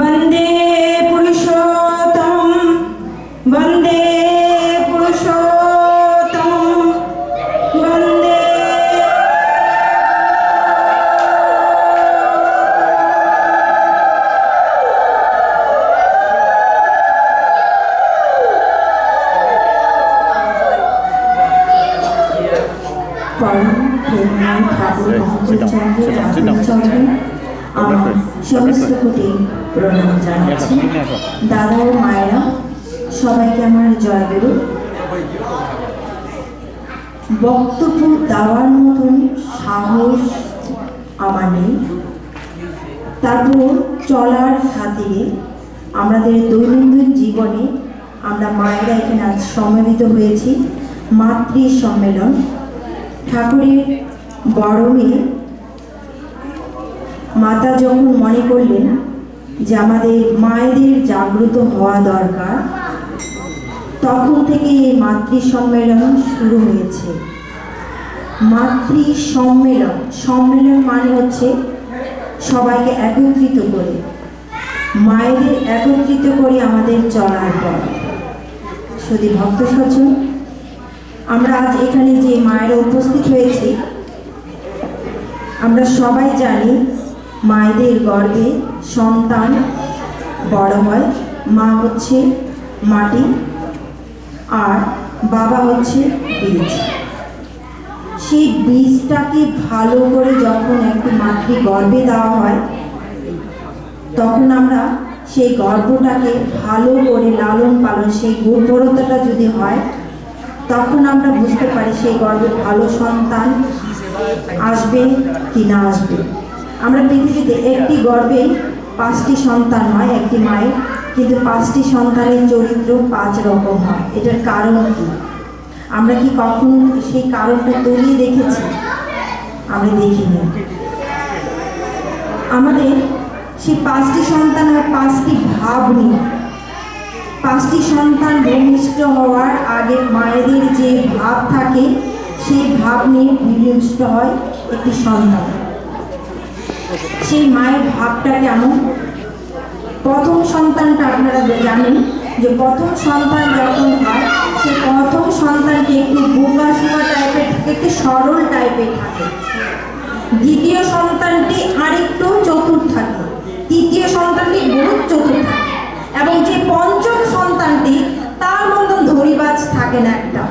வந்தே প্রণাম জানাচ্ছি। দাদা ও মায়েরা, সবাইকে আমার জয় জয়গুরু বক্তব্য দেওয়ার মতন সাহস আমার নেই। তারপর চলার খাতিরে আমাদের দৈনন্দিন জীবনে আমরা মায়েরা এখানে আজ সম্মিলিত হয়েছি। মাতৃ সম্মেলন ঠাকুরের মেয়ে মাতা যখন মনে করলেন যে আমাদের মায়েদের জাগ্রত হওয়া দরকার, তখন থেকে এই মাতৃ সম্মেলন শুরু হয়েছে। মাতৃ সম্মেলন সম্মেলন মানে হচ্ছে সবাইকে একত্রিত করে, মায়েদের একত্রিত করে আমাদের চলার পর শুধু ভক্ত সচন আমরা আজ এখানে যে মায়েরা উপস্থিত হয়েছি, আমরা সবাই জানি মায়েদের গর্ভে সন্তান বড় হয় মা হচ্ছে মাটি, আর বাবা হচ্ছে বীজ। সেই বীজটাকে ভালো করে যখন একটি মাতৃ গর্ভে দেওয়া হয়, তখন আমরা সেই গর্ভটাকে ভালো করে লালন পালন, সেই গর্ভরতাটা যদি হয়, তখন আমরা বুঝতে পারি সেই গর্ভে ভালো সন্তান আসবে কি না আসবে। আমরা পৃথিবীতে একটি গর্ভে পাঁচটি সন্তান হয়, একটি মায়ের। কিন্তু পাঁচটি সন্তানের চরিত্র পাঁচ রকম হয়। এটার কারণ কি? আমরা কি কখনো সেই কারণটা তলিয়ে দেখেছি? আমরা দেখিনি। আমাদের সেই পাঁচটি সন্তান হয় পাঁচটি ভাব নিয়ে পাঁচটি সন্তান ভূমিষ্ঠ হওয়ার আগে মায়েদের যে ভাব থাকে, সেই ভাব নিয়ে ভূমিষ্ঠ হয় একটি সন্তান। সেই মায়ের ভাবটা কেমন প্রথম সন্তানটা আপনারা জানেন যে প্রথম সন্তান যখন হয় সে প্রথম সন্তানটি একটু বোকা শোয়া টাইপের থাকে, একটু সরল টাইপের থাকে। দ্বিতীয় সন্তানটি আরেকটু চতুর থাকে। তৃতীয় সন্তানটি বহুত চতুর থাকে। এবং যে পঞ্চম সন্তানটি, তার মতন ধরিবাজ থাকে না একটা।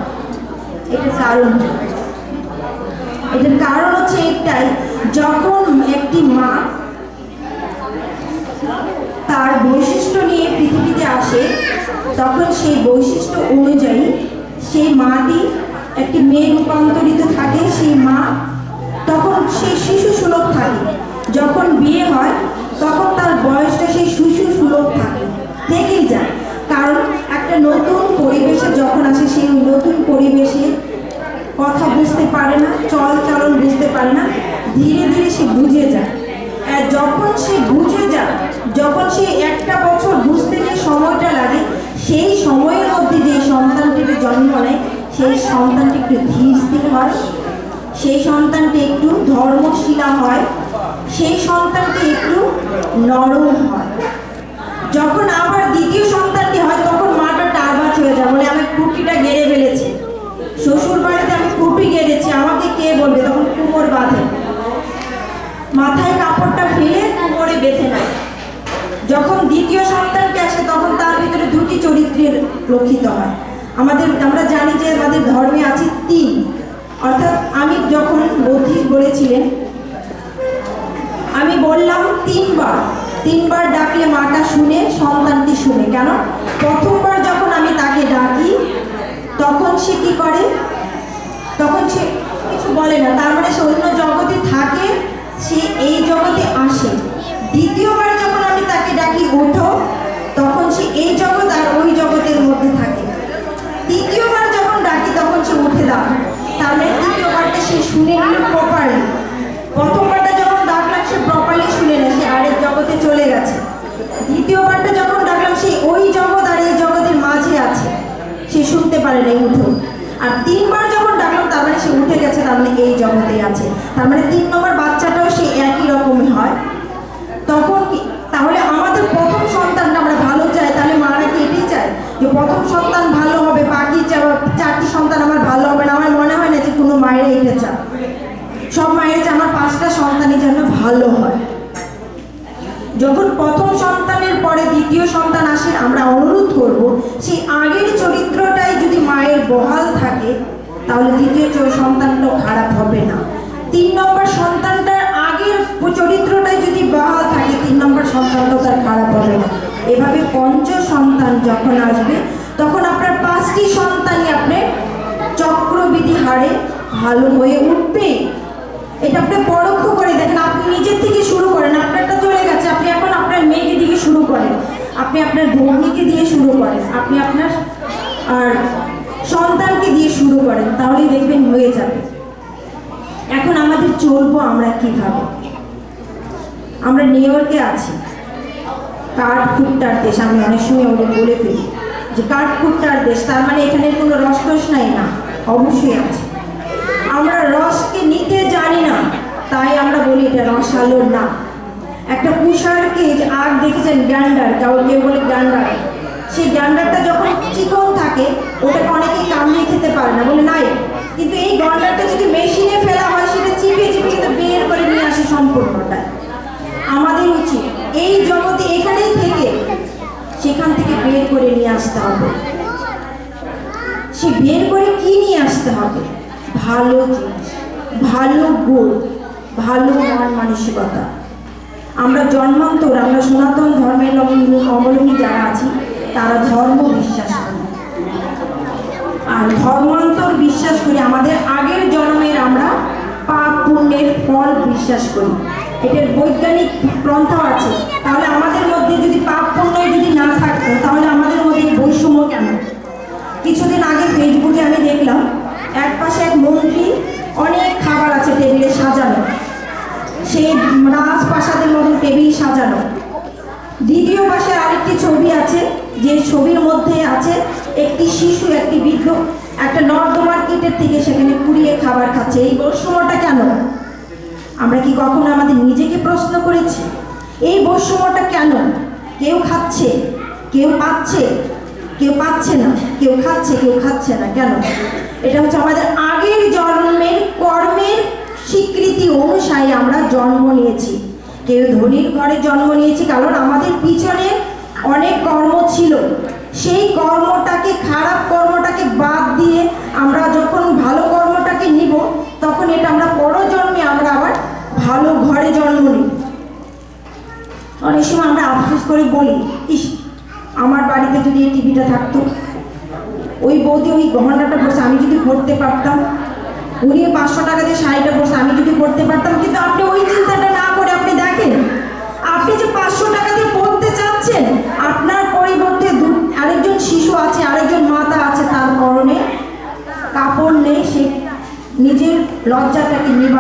এটার কারণ এটার কারণ হচ্ছে একটাই যখন একটি মা তার বৈশিষ্ট্য নিয়ে পৃথিবীতে আসে, তখন সেই বৈশিষ্ট্য অনুযায়ী সেই মাটি একটি মেয়ে রূপান্তরিত থাকে, সেই মা তখন সেই শিশু সুলভ থাকে। যখন বিয়ে হয়, তখন তার বয়সটা সেই শিশু সুলভ থাকে। থেকেই যায়। কারণ একটা নতুন পরিবেশে যখন আসে, সেই নতুন পরিবেশে কথা বুঝতে পারে না চল চালন বুঝতে পারে না। ধীরে ধীরে সে বুঝে যায়। আর যখন সে বুঝে যায়, যখন সে একটা বছর বুঝতে যে সময়টা লাগে, সেই সময়ের মধ্যে যে সন্তানটিকে জন্ম নেয়, সেই সন্তানটি একটু ধীর স্থির হয়, সেই সন্তানটি একটু ধর্মশীলা হয়, সেই সন্তানটি একটু নরম হয়। যখন আবার দ্বিতীয় সন্তানটি হয়, তখন মাটা টারবাজ হয়ে যায়, বলে, আমি কুটিটা গেড়ে ফেলেছি। শ্বশুর বাড়িতে আমি কুটি গেড়েছি, আমাকে কে বলবে? তখন কুমোর বাঁধে। মাথায় কাপড়টা ফেলে কোমরে বেঁধে নেয়। যখন দ্বিতীয় সন্তানকে আসে তখন তার ভিতরে দুটি চরিত্রের লক্ষিত হয়। আমাদের, আমরা জানি যে আমাদের ধর্মে আছে তিন। অর্থাৎ আমি যখন বৌদ্ধি বলেছিলেন, আমি বললাম তিনবার। তিনবার ডাকলে মাটা শুনে, সন্তানটি শুনে। কেন? প্রথমবার যখন আমি তাকে ডাকি, তখন সে কি করে? তখন সে কিছু বলে না। তার পারে নেই উঠো। আর তিনবার যখন ডাকলাম, তার মানে সে উঠে গেছে, তার মানে এই জগতে আছে। তার মানে তিন নম্বর বাচ্চাটাও সে একই রকমই হয়। তখন কি, তাহলে আমাদের প্রথম সন্তানটা আমরা ভালো চাই, তাহলে মারা কি এটাই চায়? যে প্রথম সন্তান ভালো হবে, বাকি চারটি সন্তান আমার ভালো হবে না। আমার মনে হয় না যে কোনো মায়ের এটা চায়। সব মায়ের চায় আমার পাঁচটা সন্তানের জন্য ভালো হয়। তাহলে দ্বিতীয় সন্তানটাও খারাপ হবে না। তিন নম্বর সন্তানটার আগের চরিত্রটাই যদি বহাল থাকে, তিন নম্বর সন্তানটাও তার খারাপ হবে না। এভাবে পঞ্চ সন্তান যখন আসবে, তখন আপনার পাঁচটি সন্তানই আপনার চক্রবিধি হারে ভালো হয়ে উঠবে। এটা আপনি পরোক্ষ করে দেখেন, আপনি নিজের থেকে শুরু করেন, আপনারটা চলে গেছে, আপনি এখন আপনার মেয়েকে দিয়ে শুরু করেন। আপনি আপনার ভগ্নিকে দিয়ে শুরু করেন, আপনি আপনার আর সন্তানকে দিয়ে শুরু করেন, তাহলেই দেখবেন হয়ে যাবে। এখন আমাদের চলবো আমরা কীভাবে? আমরা নিউ ইয়র্কে আছি। কাঠ খুট্টার দেশ, আমি অনেক সময় ওদের বলে ফেলি যে কাঠ খুট্টার দেশ, তার মানে এখানে কোনো রসকস নাই না, অবশ্যই আছে। আমরা রসকে নিতে জানি না, তাই আমরা বলি এটা রস রসালো না। একটা কুষারকে আগ দেখেছেন, গ্যান্ডার কেউ কেউ বলে গ্যান্ডার, সেই গ্যান্ডারটা যখন চিকন থাকে, ওটাকে অনেকেই কামড়িয়ে খেতে পারে না বলে নাই কিন্তু এই গন্ডারটা যদি মেশিনে ফেলা হয়, সেটা চিপে চিপে কিন্তু বের করে নিয়ে আসে সম্পূর্ণটা আমাদের উচিত এই জগতে এখানেই থেকে সেখান থেকে বের করে নিয়ে আসতে হবে। সে বের করে কি নিয়ে আসতে হবে? ভালো জিনিস, ভালো গুণ, ভালো মন মানসিকতা। আমরা জন্মান্তর, আমরা সনাতন ধর্মের অবলম্বী যারা আছি, তারা ধর্ম বিশ্বাস আর ধর্মান্তর বিশ্বাস করি, আমাদের আগের জন্মের আমরা পাপ পুণ্যের ফল বিশ্বাস করি। এটার বৈজ্ঞানিক প্রন্থা আছে। তাহলে আমাদের মধ্যে যদি পাপ পুণ্য যদি না থাকতো, তাহলে আমাদের মধ্যে বৈষম্য কেন? কিছুদিন আগে ফেসবুকে আমি দেখলাম, এক পাশে এক মন্ত্রী অনেক খাবার আছে টেবিলে সাজানো। সেই রাজপ্রাসাদের মতন টেবিল সাজানো। দ্বিতীয় পাশে আরেকটি ছবি আছে, যে ছবির মধ্যে আছে একটি শিশু, একটি বৃদ্ধ একটা নর্দমার কিটের থেকে সেখানে কুড়িয়ে খাবার খাচ্ছে। এই বৈষম্যটা কেন? আমরা কি কখনো আমাদের নিজেকে প্রশ্ন করেছি? এই বৈষম্যটা কেন? কেউ খাচ্ছে, কেউ পাচ্ছে কেউ পাচ্ছে না, কেউ খাচ্ছে কেউ খাচ্ছে না, কেন? এটা হচ্ছে আমাদের আগের জন্মের কর্মের স্বীকৃতি অনুসারে আমরা জন্ম নিয়েছি। কেউ ধনীর ঘরে জন্ম নিয়েছি, কারণ আমাদের পিছনে অনেক কর্ম ছিল। সেই কর্মটাকে, খারাপ কর্মটাকে বাদ দিয়ে আমরা যখন ভালো কর্মটাকে নিব, তখন এটা আমরা পরজন্মে আমরা আবার ভালো ঘরে জন্ম নিই। অনেক সময় আমরা আফসোস করে বলি, ইস, আমার বাড়িতে যদি এই টিভিটা থাকতো, ওই বৌদি ওই গহনাটা বসে আমি যদি পড়তে পারতাম উনি পাঁচশো টাকা দিয়ে শাড়িটা বসে আমি যদি পড়তে পারতাম কিন্তু আপনি ওই চিন্তাটা না করে আপনি দেখেন আপনি যে পাঁচশো টাকা দিয়ে পড়তে চাচ্ছেন আপনার পরিবর্তে দু- আরেকজন শিশু আছে আরেকজন মাতা আছে তার পরনে কাপড় নেই সে নিজের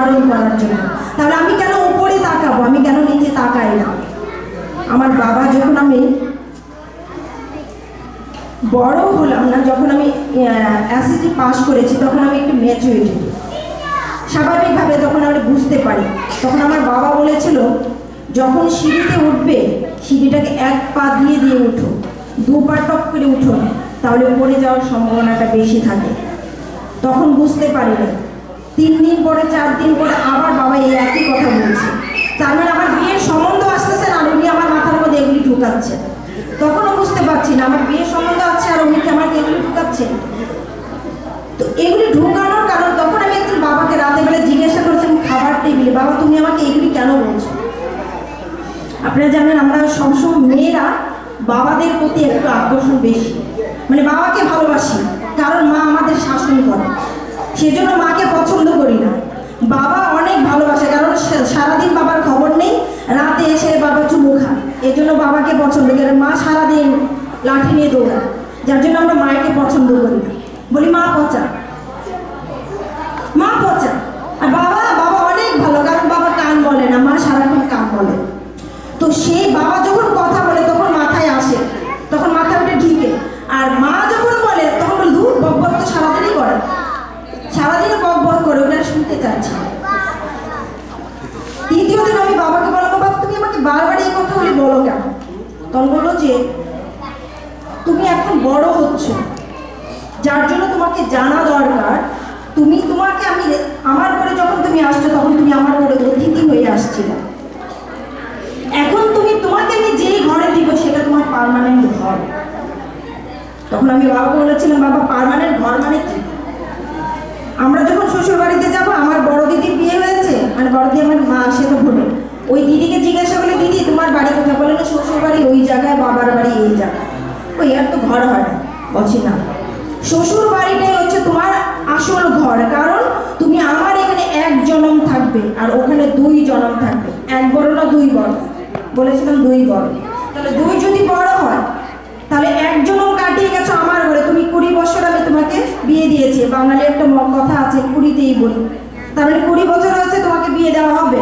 লজ্জাটাকে করার জন্য। তাহলে আমি কেন উপরে তাকাবো? আমি কেন নিচে তাকাই না? আমার বাবা যখন আমি বড় হলাম না, যখন আমি এসএসসি পাস করেছি, তখন আমি একটু ম্যাচুরিটি স্বাভাবিকভাবে তখন আমি বুঝতে পারি। তখন আমার বাবা বলেছিল, যখন সিঁড়িতে উঠবে, সিঁড়িটাকে এক পা দিয়ে দিয়ে উঠো। দু পা টপ করে উঠো। তাহলে পড়ে যাওয়ার সম্ভাবনাটা বেশি থাকে। তখন বুঝতে পারিনি। তিন দিন পরে চার দিন পরে আবার বাবা এই একই কথা বলছে। তার মানে আমার বিয়ের সম্বন্ধ আসতেছে আর উনি আমার মাথার মধ্যে এগুলি ঢুকাচ্ছে। তখনও বুঝতে পারছি না, আমার বিয়ের সম্বন্ধ আছে আর উনি কি আমাকে এগুলি ঢুকাচ্ছে তো এগুলি ঢুকানোর কারণ তখন আমি একদিন বাবাকে রাতে বেলা জিজ্ঞাসা করেছিলাম, খাবার টেবিলে, বাবা তুমি আমাকে এগুলি কেন বলছো? আপনারা জানেন, আমরা সবসময় মেয়েরা বাবাদের প্রতি একটু আকর্ষণ বেশি। মানে বাবাকে ভালোবাসি, কারণ মা আমাদের শাসন করে। সেজন্য মাকে পছন্দ করি না। বাবা অনেক ভালোবাসে, কারণ সারাদিন বাবার খবর নেই, রাতে এসে বাবা চুমু খায়। এই জন্য বাবাকে পছন্দ করি মা সারাদিন লাঠি নিয়ে দৌড়ায়, যার জন্য আমরা মায়েকে পছন্দ করি না। বলি, মা পচা। মা পচা। আর বাবা বাবা অনেক ভালো, কারণ বাবা কান বলে না, মা সারাক্ষণ কান বলে। তো সেই বাবা যখন কথা বলে, তখন মাথায় আসে, তখন মাথায় ওঠে ঢিকে। আর মা যখন বলে তখন বলে দূর বকবক তো সারাদিনই করে সারাদিনে বক বক করে ওটা শুনতে চাচ্ছি না। তৃতীয় দিন আমি বাবাকে বললাম বাবা তুমি আমাকে বারবার এই কথাগুলি বলো কেন তখন বলল যে, তুমি এখন বড় হচ্ছ। যার জন্য তোমাকে জানা দরকার। তুমি তোমাকে আমি আমার ঘরে যখন তুমি আসছো, তখন তুমি আমার ঘরে যাচ্ছিলাম এখন তুমি তোমাকে আমি যেই ঘরে দিব, সেটা তোমার পার্মানেন্ট ঘর। তখন আমি বাবাকে বলেছিলাম, বাবা পার্মানেন্ট ঘর মানে কি? আমরা যখন শ্বশুর বাড়িতে যাব, আমার বড় দিদির বিয়ে হয়েছে মানে বড় দিদি আমার মা, সে তো ভুলে ওই দিদিকে জিজ্ঞাসা করলে, দিদি, তোমার বাড়ি কোথায়? বলে, না, শ্বশুর বাড়ি ওই জায়গায়, বাবার বাড়ি এই জায়গায়। ওই আর তো ঘর হয় না বলছি না শ্বশুর বাড়িটাই হচ্ছে তোমার আসল ঘর, কারণ তুমি আমার এখানে এক জনম থাকবে আর ওখানে দুই জনম থাকবে। এক বড় না দুই বড়? বলেছিলাম দুই বড়। তাহলে দুই যদি বড় হয়, তাহলে এক জনম কাটিয়ে গেছো আমার ঘরে। তুমি কুড়ি বছর আমি তোমাকে বিয়ে দিয়েছি। বাঙালি একটা কথা আছে, কুড়িতেই বলি। তার মানে কুড়ি বছর হয়েছে তোমাকে বিয়ে দেওয়া হবে।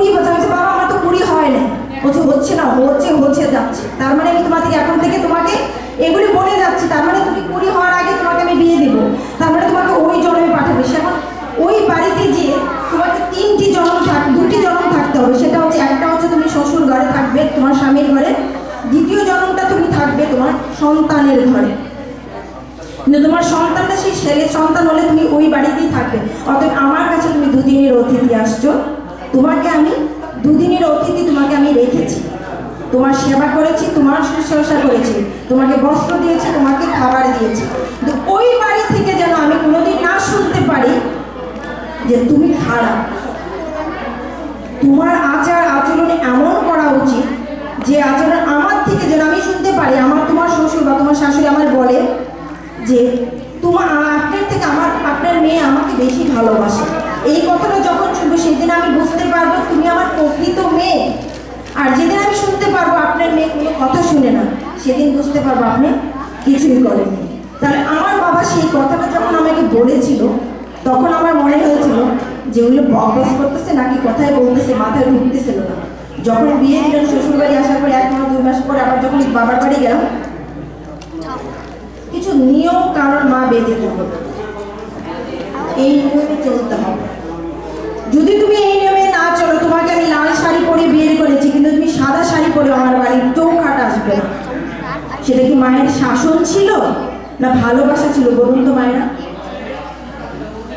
কুড়ি বছর। হচ্ছে বাবা, আমার তো কুড়ি হয় না বলছে, হচ্ছে না, হচ্ছে হচ্ছে, যাচ্ছে। তার মানে আমি তোমার থেকে এখন থেকে তোমাকে এগুলি বলে যাচ্ছি। তার মানে তুমি কুড়ি হওয়ার আগে তোমাকে আমি বিয়ে দিব। তার মানে তোমাকে ওই জন্মে পাঠাবে। সেখন ওই বাড়িতে যে তোমাকে তিনটি জন্ম থাক, দুটি জন্ম থাকতে হবে। সেটা হচ্ছে, একটা হচ্ছে তুমি শ্বশুর ঘরে থাকবে, তোমার স্বামীর ঘরে। দ্বিতীয় জন্মটা তুমি থাকবে তোমার সন্তানের ঘরে। কিন্তু তোমার সন্তানটা সেই ছেলে সন্তান হলে তুমি ওই বাড়িতেই থাকবে। অতএব আমার কাছে তুমি দুদিনের অতিথি আসছো। তোমাকে আমি দুদিনের অতিথি তোমাকে আমি রেখেছি। তোমার সেবা করেছি, তোমার শুশ্রূষা করেছি, তোমাকে বস্ত্র দিয়েছি, তোমাকে খাবার দিয়েছি। কিন্তু ওই বাড়ি থেকে যেন আমি কোনোদিন না শুনতে পারি যে তুমি খারাপ। তোমার আচার আচরণে এমন করা উচিত যে আচরণ আমার থেকে যেন আমি শুনতে পারি। আমার তোমার শ্বশুর বা তোমার শাশুড়ি আমার বলে যে তোমার আপনার থেকে আমার আপনার মেয়ে আমাকে বেশি ভালোবাসে। এই কথাটা যখন শুনব, সেদিন আমি বুঝতে পারব তুমি আমার প্রকৃত মেয়ে। আর যেদিন আমি শুনতে পারব আপনার মেয়ে কোনো কথা শুনে না, সেদিন বুঝতে পারব আপনি কিছুই করেননি। তাহলে আমার বাবা সেই কথাটা যখন আমাকে বলেছিল, তখন আমার মনে হয়েছিল যে ওগুলো বকবস করতেছে নাকি কথায় বলতেছে, মাথায় ঢুকতেছিল না। যখন বিয়ে দিলাম শ্বশুর বাড়ি আসার পরে এক মাস, দুই মাস পরে আবার যখন বাবার বাড়ি গেলাম, কিছু নিয়ম কারণ মা বেঁধে দেবো এই নিয়মে চলতে হবে। যদি তুমি এই নিয়মে না চলো, তোমাকে আমি লাল শাড়ি পরে বিয়ে করেছি, কিন্তু তুমি সাদা শাড়ি পরে, আমার বাড়ির চৌখাট আসবে সেটা কি মায়ের শাসন ছিল না ভালোবাসা ছিল বলুন তো মায়েরা?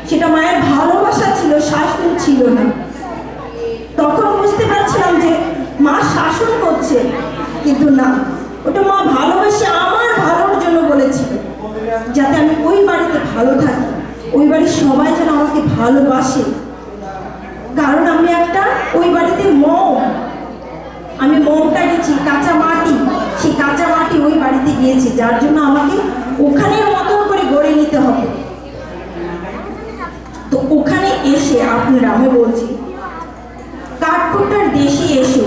সেটা মায়ের ভালোবাসা ছিল, শাসন ছিল না। তখন বুঝতে পারছিলাম যে মা শাসন করছে, কিন্তু না, ওটা মা ভালোবেসে আমার ভালোর জন্য বলেছিল, যাতে আমি ওই বাড়িতে ভালো থাকি, ওই বাড়ির সবাই যেন আমাকে ভালোবাসে। কারণ আমি একটা ওই বাড়িতে মম। আমি মমটা গেছি, কাঁচা মাটি। সেই কাঁচা মাটি ওই বাড়িতে গিয়েছি, যার জন্য আমাকে ওখানের মতন করে গড়ে নিতে হবে। তো ওখানে এসে আপনারা, আমি বলছি কাঠকুটার দেশে এসো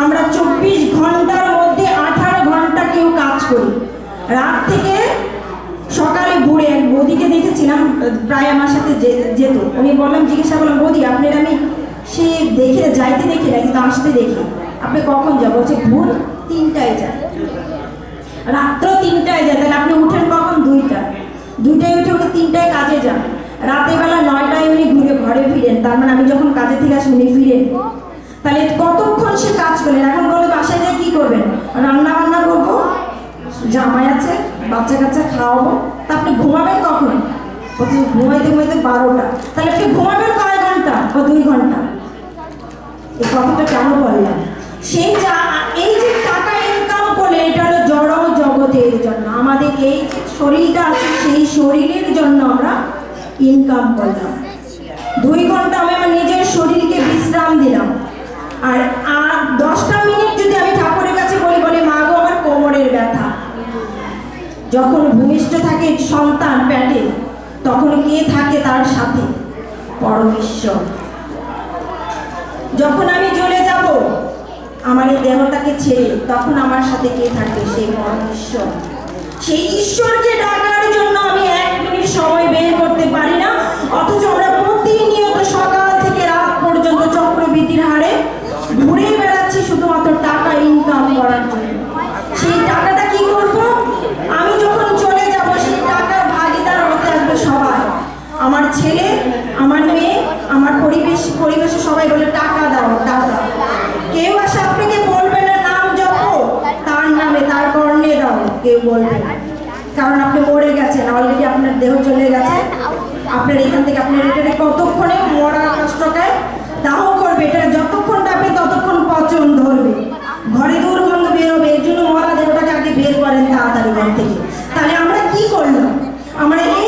আমরা চব্বিশ ঘণ্টার মধ্যে আঠারো ঘণ্টা কেউ কাজ করি। রাত থেকে বৌদিকে দেখেছিলাম প্রায় আমার সাথে যেত। উনি বললাম, জিজ্ঞাসা করলাম, বৌদি, আপনার আমি সে দেখে, যাইতে দেখি না, কিন্তু আসতে দেখি। আপনি কখন যাব বলছে, ভোর তিনটায় যায়। রাত্র তিনটায় যায়। তাহলে আপনি উঠেন কখন? দুইটা। দুইটায় উঠে উনি তিনটায় কাজে যান। রাতের বেলা নয়টায় উনি ঘুরে ঘরে ফিরেন। তার মানে আমি যখন কাজে থেকে আসি, উনি ফিরেন। তাহলে কতক্ষণ সে কাজ করলেন? এখন বলে বাসায় যেয়ে কি করবেন? রান্না বান্না করব? জামাই আছে বাচ্চা কাচ্চা খাওয়াবো? তা আপনি ঘুমাবেন কখন? বলছে, ঘুমাইতে ঘুমাইতে বারোটা। তাহলে আপনি ঘুমাবেন কয় ঘণ্টা বা দুই ঘণ্টা? এই কথাটা কেন বললাম সেই যা, এই যে টাকা ইনকাম করলে এটা হলো জড় জগতের জন্য। আমাদের এই যে শরীরটা আছে, সেই শরীরের জন্য আমরা ইনকাম করলাম। দুই ঘণ্টা আমি আমার নিজের শরীরকে বিশ্রাম দিলাম। আর আর দশটা মিনিট যদি আমি ঠাকুরের কাছে বলি বলি, মা গো, আমার কোমরের ব্যথা। যখন ভূমিষ্ঠ থাকে সন্তান প্যাটে, তখন কে থাকে তার সাথে? পরমেশ্বর। যখন আমি চলে যাব, আমার এই দেহটাকে ছেড়ে, তখন আমার সাথে কে থাকে সেই পরমেশ্বর। সেই ঈশ্বরকে ডাকার জন্য আমি এক মিনিট সময় বের করতে পারি না, অথচ আমরা ছেলে, আমার মেয়ে, আমার পরিবেশ, পরিবেশে সবাই বলে টাকা দাও, টাকা। কেউ আসে আপনাকে বলবে না নাম জপ, তার নামে, তার কর্ণে দাও, কেউ বলবে কারণ আপনি মরে গেছেন অলরেডি আপনার দেহ চলে গেছে। আপনার এখান থেকে আপনার এটা কতক্ষণে মরার কষ্টটায় দাহ করবে, এটা যতক্ষণ ডাকবে ততক্ষণ পচন ধরবে। ঘরে দুর্গন্ধ বেরোবে, এর জন্য মরা দেহটাকে আগে বের করেন তাড়াতাড়ি ঘর থেকে। তাহলে আমরা কি করলাম? আমরা এই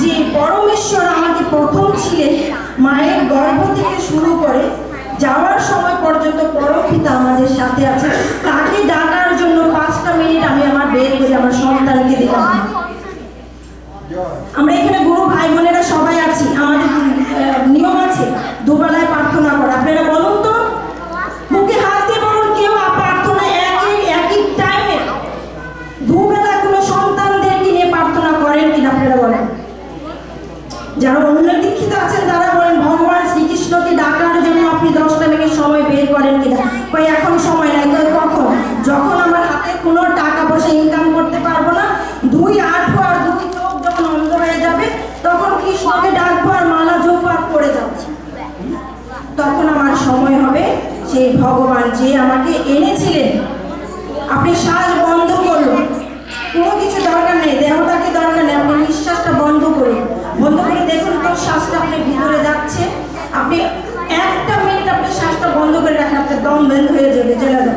যে পরমেশ্বর আমাকে প্রথম ছিলেন মায়ের গর্ভ থেকে শুরু করে যাওয়ার সময় পর্যন্ত পরম পিতা আমাদের সাথে আছে। তাকে ডাকার জন্য পাঁচটা মিনিট আমি আমার বের করে আমার সন্তানকে দিলাম। আমরা এখানে গুরু ভাই বোনেরা সবাই আছি, আমাদের নিয়ম আছে, দুবেলায় প্রার্থনা করা আপনারা বলুন তো মুখে হাত দিয়ে বলুন কেউ আ- প্রার্থনা একই একই টাইমে দুবেলা কোনো সন্তানদেরকে নিয়ে প্রার্থনা করেন কিনা আপনারা বলেন যারা অন্য দীক্ষিত আছেন তারা বলেন ভগবান শ্রীকৃষ্ণকে ডাকার জন্য আপনি দশটা মিনিট সময় বের করেন কিনা কই এখন সময় নাই কই কখন যখন আমার হাতে কোনো টাকা পয়সা ইনকাম করতে পারব না দুই আট আর দুই চোখ যখন অন্ধ হয়ে যাবে তখন কৃষ্ণকে ডাকবো আর মালা জপ আর পড়ে যাব তখন আমার সময় হবে সেই ভগবান যে আমাকে এনেছিলেন আপনি শ্বাস বন্ধ করুন কোনো কিছু দরকার নেই দেহটাকে দরকার নেই আপনি নিঃশ্বাসটা বন্ধ করুন বন্ধ করে দেখুন তো শ্বাসটা আপনি ভিতরে যাচ্ছে আপনি একটা মিনিট আপনি শ্বাসটা বন্ধ করে রাখেন আপনার দম বন্ধ হয়ে যাবে চলে যাবে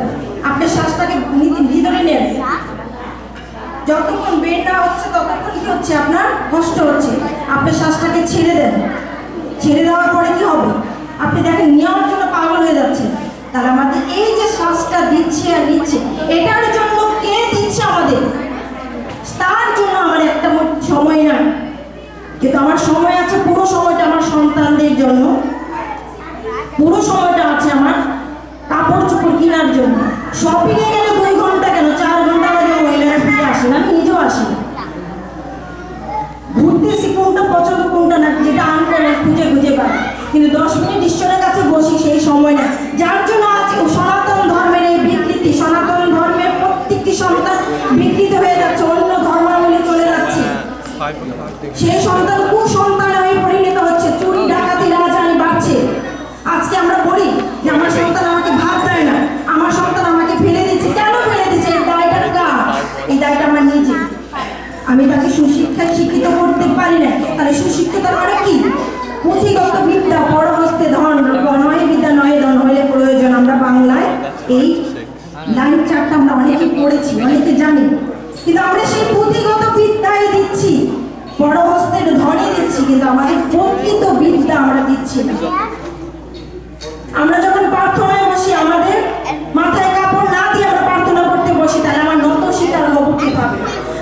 আপনি শ্বাসটাকে নি- ভিতরে নেন যতক্ষণ বের না হচ্ছে ততক্ষণ কি হচ্ছে আপনার কষ্ট হচ্ছে। আপনি শ্বাসটাকে ছেড়ে দেন। ছেড়ে দেওয়ার পরে কি হবে? আপনি দেখেন, নেওয়ার জন্য পাগল হয়ে যাচ্ছে। তাহলে আমাদের এই যে শ্বাসটা দিচ্ছে আর নিচ্ছে, এটার জন্য কে দিচ্ছে আমাদের? তার জন্য আমার একটা সময় না কিন্তু আমার সময় আছে, পুরো সময়টা আমার সন্তানদের জন্য। পুরো সময়টা আছে আমার কাপড় চোপড় কেনার জন্য। শপিং এ গেলে দুই ঘণ্টা কেন? চার ঘণ্টা লাগে মহিলারা ফিরে আসেন। আমি নিজেও আসি ঘুরতেছি কিন্তু দশ মিনিট ঈশ্বরের কাছে বসি সেই সময় না। যার জন্য আজকে সনাতন ধর্মের এই বিকৃতি, সনাতন ধর্মের প্রত্যেকটি সন্তান বিকৃত হয়ে যাচ্ছে, অন্য ধর্মাবলী চলে যাচ্ছে। সেই সন্তান কুসন্তান হয়ে পরিণত হচ্ছে, চুরি, ডাকাতি রাজানি বাড়ছে। আজকে আমরা বলি যে আমার সন্তান আমাকে ভাত দেয় না, আমার সন্তান আমাকে ফেলে দিচ্ছে। কেন ফেলে দিচ্ছে? এই দায়টা কার? এই দায়টা আমার নিজে আমি তাকে সুশিক্ষায় শিক্ষিত করতে পারি না তাহলে সুশিক্ষিত মানে কি পুঁথিগত বিদ্যা বড় হস্তে ধন নয় বিদ্যা, নয় ধন হইলে প্রয়োজন। আমরা বাংলায় এই লাইন চারটা আমরা অনেকে পড়েছি, অনেকে জানি। কিন্তু আমরা সেই পুঁথিগত বিদ্যাই দিচ্ছি হস্তের ধনই দিচ্ছি, কিন্তু আমাদের প্রকৃত বিদ্যা আমরা দিচ্ছি না। আমরা যখন প্রার্থনায় বসি আমাদের মাথায় কাপড় না দিয়ে আমরা প্রার্থনা করতে বসি তাহলে আমার নত শিকার হব কীভাবে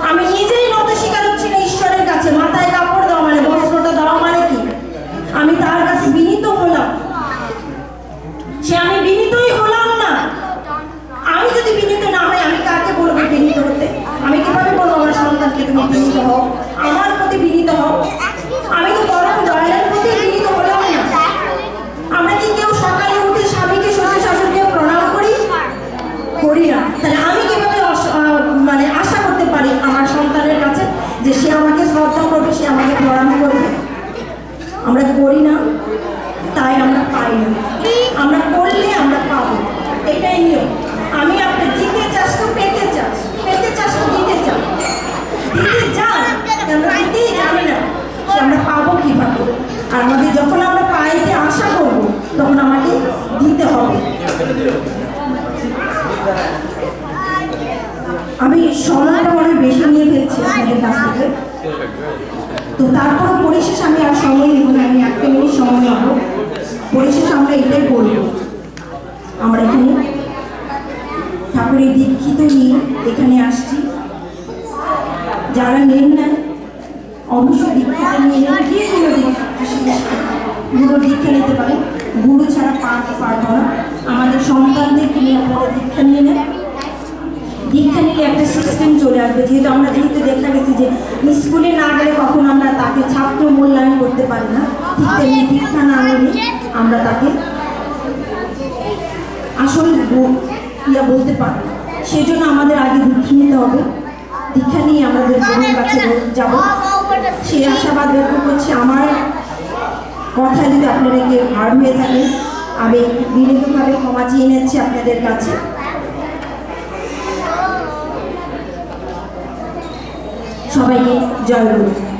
আমি নিজেই নত শিকার হচ্ছি না ঈশ্বরের কাছে মাথায় কাপড় দেওয়া মানে বস্ত্রটা দেওয়া মানে কি আমি তার কাছে বিনীত হলাম সে আমি বিনীতই হলাম না আমি যদি বিনীত না হই আমি কাকে বলব বিনীত হতে আমি কীভাবে বলব আমার সন্তানকে তুমি বিনীত হও আমার প্রতি বিনীত হও আমি তো বরং দয়ালের প্রতি বিনীত হলাম না আমরা কি কেউ সকালে উঠে স্বামীকে শ্বশুর শাশুড়িকে প্রণাম করি করি না তাহলে আমি কীভাবে অস- আহ, মানে আশা করতে পারি আমার সন্তানের কাছে যে সে আমাকে শ্রদ্ধা করবে সে আমাকে প্রণাম করবে আমরা করি না তাই আমরা পাই না আমরা করলে আমরা পাবো এটাই নিয়ম আমি আপনি দিতে চাস তো পেতে চাস পেতে চাস তো দিতে চাস দিতে চান আমরা দিতেই জানি না যে আমরা পাবো কীভাবে আর আমাদের যখন আমরা পাইতে আশা করব তখন আমাকে দিতে হবে আমি সময়টা হয় বেশি নিয়ে ফেলছি আপনাদের কাছ থেকে। তো তারপর পরিশেষ আমি আর সময় নেব না, আমি একটা মিনিট সময় নেব। পরিশেষ আমরা এটাই বলব আমরা এখানে ঠাকুরের দীক্ষিত নিয়ে এখানে আসছি। যারা নেন না অবশ্যই দীক্ষাটা নিয়ে নেন কোনো দীক্ষা দীক্ষা নিতে পারে। গুরু ছাড়া পারতে পারব না। আমাদের সন্তানদেরকে নিয়ে আপনারা দীক্ষা নিয়ে নেন দীক্ষা নিলে একটা সিস্টেম চলে আসবে। যেহেতু আমরা যেহেতু দেখা গেছি যে স্কুলে না গেলে কখন আমরা তাকে ছাত্র মূল্যায়ন করতে পারি না। ঠিক তেমনি দীক্ষা না নিলে আমরা তাকে আসল ইয়া বলতে পারি। সেই জন্য আমাদের আগে দীক্ষা নিতে হবে। দীক্ষা নিয়ে আমাদের বোনের কাছে যাব। সেই আশাবাদ ব্যক্ত করছি। আমার কথা যদি আপনারা কেউ হার হয়ে থাকেন, আমি বিনীতভাবে ক্ষমা চেয়ে নিচ্ছি আপনাদের কাছে। সবাইকে জয় গুরু